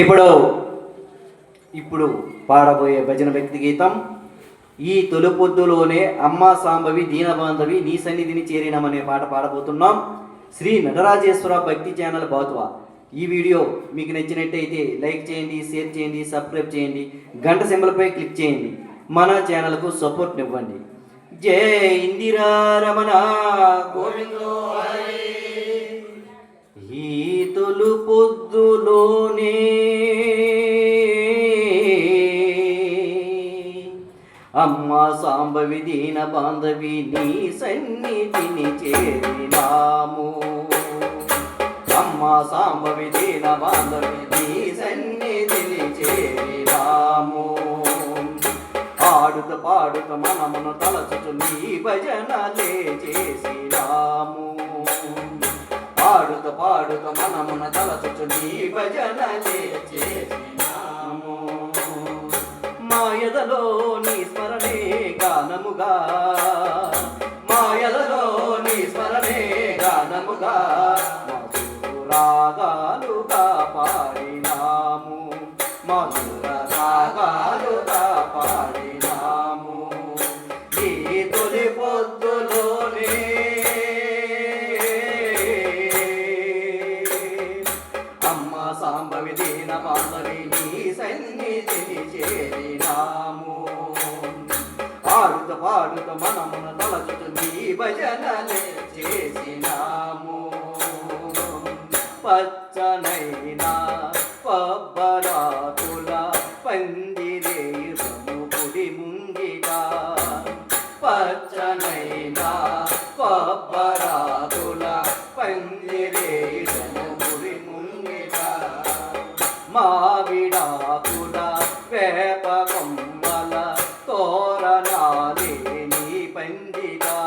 ఇప్పుడు ఇప్పుడు పాడబోయే భజన భక్తి గీతం ఈ తొలి పొద్దులోనే సాంబవి దీనబాంధవి నీ సన్నిధిని చేరినామనే పాట పాడబోతున్నాం. శ్రీ నటరాజేశ్వర భక్తి ఛానల్ బాతువా. ఈ వీడియో మీకు నచ్చినట్టయితే లైక్ చేయండి షేర్ చేయండి సబ్స్క్రైబ్ చేయండి గంట సింబల్పై క్లిక్ చేయండి. మన ఛానల్కు సపోర్ట్ ఇవ్వండి జై ఇందిరా రమణ. గోవిందో హరి. ఈ తొలు పొద్దులోనే. అమ్మ సాంబవి దీన బాంధవి నీ సన్నిధిని చేరినాము. అమ్మ సాంబవి దీన బాంధవి నీ సన్నిధిని చేరినాము. పాడుత పాడుత మనమును తలచుచు నీ భజనలే చేసినాము. పాడుత పాడుత మనమున తలచుచు నీ భజన చేసినాము. మాయదలో నీ స్మరణే గానముగా. మాయదలో నీ స్మరణే గానముగా. మధుర పాడుత మనమున తలచుతు నీ భజనలే చేసినాము పచ్చనైనా పబ్బరాకుల పంచ Bye.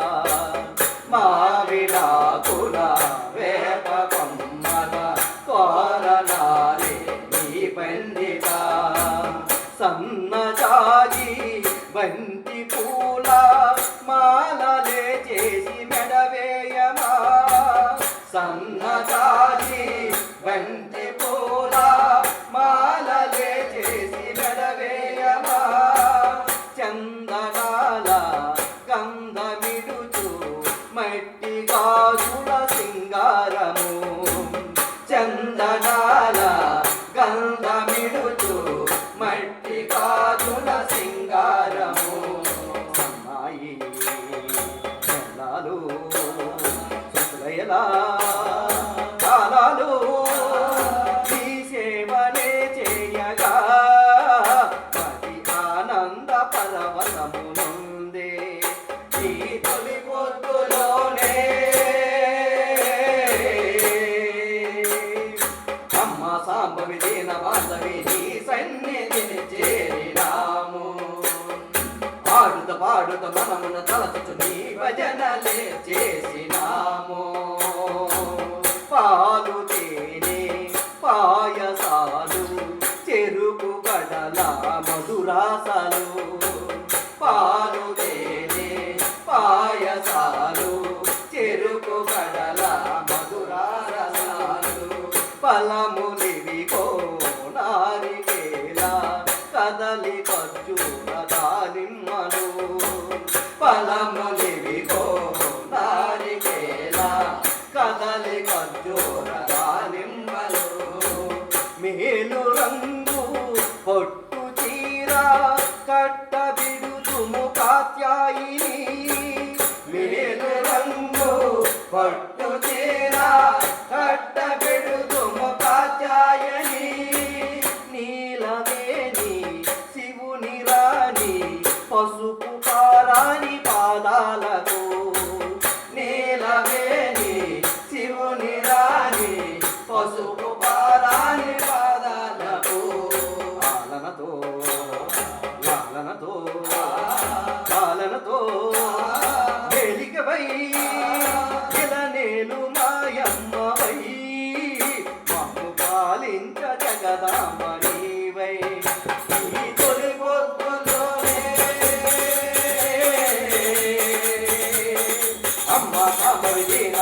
ವೇದಾ మధురాసలు. పాలనతో వేలికపై నేను మాయమ్మవై మాకు పాలించ జగదామణివై ఈ తొలి పొద్దులోనే అమ్మ సాంబవి దీన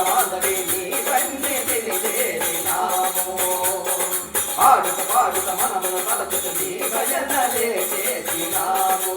నీ సన్నిధిని చేరినాము పాడుత పాడుత పాడుత మనమును తలచుతు నీ భజనలే చేసినాము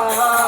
Oh.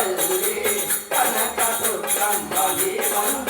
కల్పవల్లి కనక దుఃఖమ్మని వందుము తిరులు